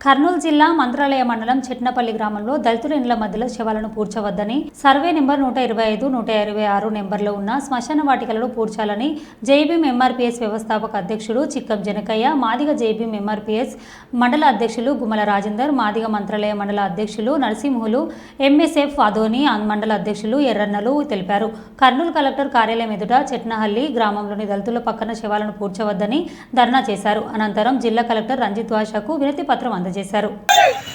కర్నూలు జిల్లా మంత్రాలయ మండలం చెట్నపల్లి గ్రామంలో దళితుల ఇండ్ల మధ్యలో శవాలను పూడ్చవద్దని సర్వే నెంబర్ నూట ఇరవై ఐదు నూట ఇరవై ఆరు నెంబర్లో ఉన్న శ్మశాన వాటికలను పూడ్చాలని జైబీఎం ఎంఆర్పీఎస్ వ్యవస్థాపక అధ్యక్షుడు చిక్కం జనకయ్య మాదిగ జైబీఎం ఎంఆర్పీఎస్ మండల అధ్యక్షులు గుమ్మల రాజేందర్ మాదిగ మంత్రాలయ మండల అధ్యక్షులు నరసింహులు ఎంఎస్ఎఫ్ అధోని మండల అధ్యక్షులు ఎర్రన్నలు తెలిపారు. కర్నూలు కలెక్టర్ కార్యాలయం ఎదుట చెట్నహల్లి గ్రామంలోని దళితుల పక్కన శవాలను పూడ్చవద్దని ధర్నా చేశారు. అనంతరం జిల్లా కలెక్టర్ రంజిత్ వాషాకు వినతి పత్రం అందించారు బాబాయ్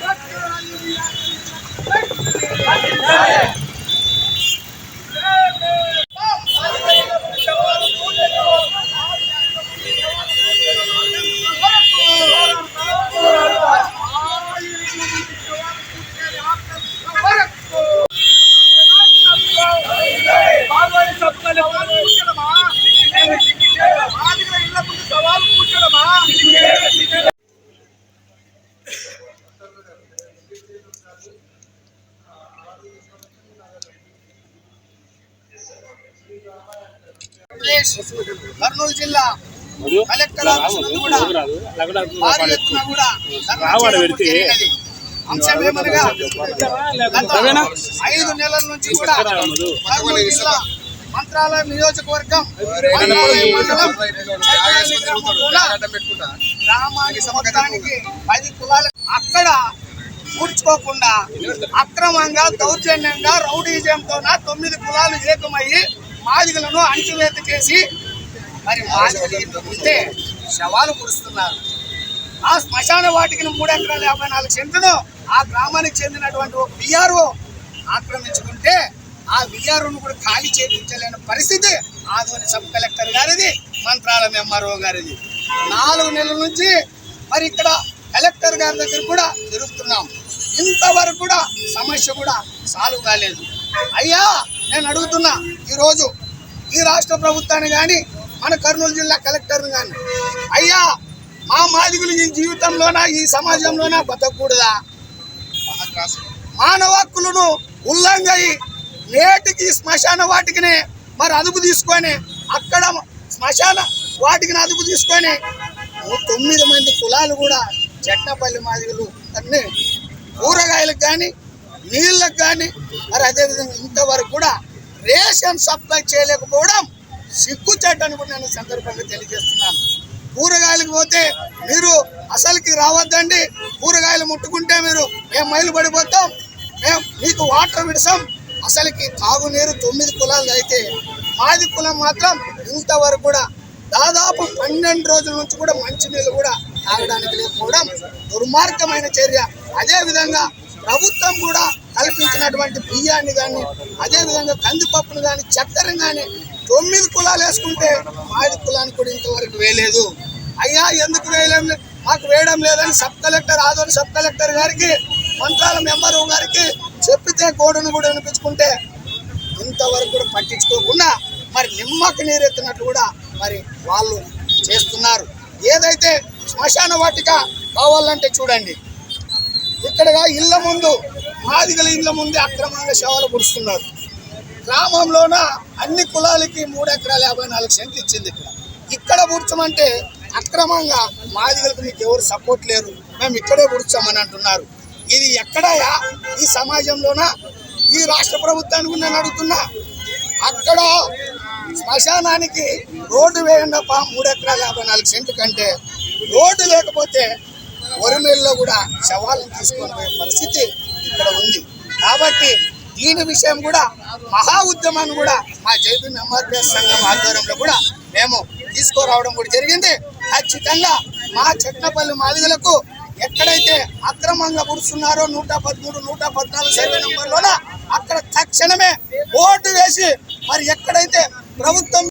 కర్నూలు జిల్లా కలెక్టర్ ఆఫీస్ నందు కూడా భారీ ఎత్తున కూడా. అంశం ఏమనగా ఐదు నెలల నుంచి కూడా కర్నూలు జిల్లా మంత్రాలయం నియోజకవర్గం మంత్రాలయం గ్రామానికి మొత్తానికి పది కులాలు అక్కడ పూడ్చుకోకుండా అక్రమంగా దౌర్జన్యంగా రౌడీజంతో తొమ్మిది కులాలు ఏకమయ్యి మాదిగలను అణచివేత చేసి మరి మాదిగలు ఉంటే శవాలు కురుస్తున్నారు. ఆ శ్మశాన వాటికి మూడు ఎకరాల యాభై నాలుగు సెంట్లను ఆ గ్రామానికి చెందినటువంటి ఒక విఆర్ఓ ఆక్రమించుకుంటే ఆ విఆర్ఓను కూడా ఖాళీ చేయించలేని పరిస్థితి ఆధోని సబ్ కలెక్టర్ గారిది మంత్రాలయం ఎంఆర్ఓ గారిది. నాలుగు నెలల నుంచి మరి ఇక్కడ కలెక్టర్ గారి దగ్గర కూడా తిరుగుతున్నాం. ఇంతవరకు కూడా సమస్య కూడా సాల్వ్ కాలేదు. అయ్యా నేను అడుగుతున్నా ఈరోజు ఈ రాష్ట్ర ప్రభుత్వాన్ని కానీ మన కర్నూలు జిల్లా కలెక్టర్ని కానీ అయ్యా మా మాదిగులు ఈ జీవితంలోనా ఈ సమాజంలోనా బతకూడదా? మానవ హక్కులను ఉల్లంఘయి నేటికి శ్మశాన వాటికినే మరి అదుపు తీసుకొని అక్కడ శ్మశాన వాటికి అదుపు తీసుకొని తొమ్మిది మంది కులాలు కూడా చెట్నపల్లి మాదిగలు అన్నీ కూరగాయలకు కానీ నీళ్ళకు కానీ మరి అదేవిధంగా ఇంతవరకు కూడా రేషన్ సప్లై చేయలేకపోవడం సిగ్గుచేటని కూడా నేను సందర్భంగా తెలియజేస్తున్నాను. కూరగాయలకు పోతే మీరు అసలుకి రావద్దండి. కూరగాయలు ముట్టుకుంటే మీరు మేము మైలు పడిపోతాం. మేము మీకు వాటర్ విడసాం అసలుకి తాగునీరు తొమ్మిది కులాలు అయితే మాది కులం మాత్రం ఇంతవరకు కూడా దాదాపు పన్నెండు రోజుల నుంచి కూడా మంచినీళ్ళు కూడా తాగడానికి లేకపోవడం దుర్మార్గమైన చర్య. అదేవిధంగా ప్రభుత్వం కూడా కల్పించినటువంటి బియ్యాన్ని కానీ అదేవిధంగా కందిపప్పును కానీ చక్కెరను కానీ తొమ్మిది కులాలు వేసుకుంటే మాది కులానికి కూడా ఇంతవరకు వేయలేదు. అయ్యా ఎందుకు వేయలేం? మాకు వేయడం లేదని sub collector Adoni sub collector గారికి మంత్రాల మెంబరు గారికి చెప్పితే గోడను కూడా వినిపించుకుంటే ఇంతవరకు కూడా పట్టించుకోకుండా మరి నిమ్మకు నీరెత్తినట్లు కూడా మరి వాళ్ళు చేస్తున్నారు. ఏదైతే శ్మశాన వాటిక కావాలంటే చూడండి. ఇక్కడగా ఇళ్ళ ముందు మాదిగల ఇళ్ళ ముందే అక్రమంగా సేవలు పుడుస్తున్నారు. గ్రామంలోన అన్ని కులాలకి మూడు ఎకరాల యాభై నాలుగు సెంట్లు ఇచ్చింది ఇక్కడ. ఇక్కడ పుడ్చమంటే అక్రమంగా మాదిగలకు మీకు ఎవరు సపోర్ట్ లేరు. మేము ఇక్కడే పుడుచామని అంటున్నారు. ఇది ఎక్కడయా ఈ సమాజంలోన? ఈ రాష్ట్ర ప్రభుత్వానికి నేను అడుగుతున్నా అక్కడ శ్మశానానికి రోడ్డు వేయండి మూడు ఎకరాల యాభై నాలుగు సెంట్లు కంటే రోడ్డు లేకపోతే ఒరిమేల్లో కూడా శవాలను తీసుకునే పరిస్థితి ఇక్కడ ఉంది. కాబట్టి దీని విషయం కూడా మహా ఉద్యమాన్ని కూడా మా జైబీ ఎంఆర్పిఎస్ సంఘం ఆధ్వర్యంలో కూడా మేము తీసుకురావడం కూడా జరిగింది. ఖచ్చితంగా మా చెట్నపల్లి మాదిగలకు ఎక్కడైతే అక్రమంగా పుడుతున్నారో నూట పదమూడు నూట పద్నాలుగు సర్వే నంబర్లోన అక్కడ తక్షణమే ఓటు వేసి మరి ఎక్కడైతే ప్రభుత్వం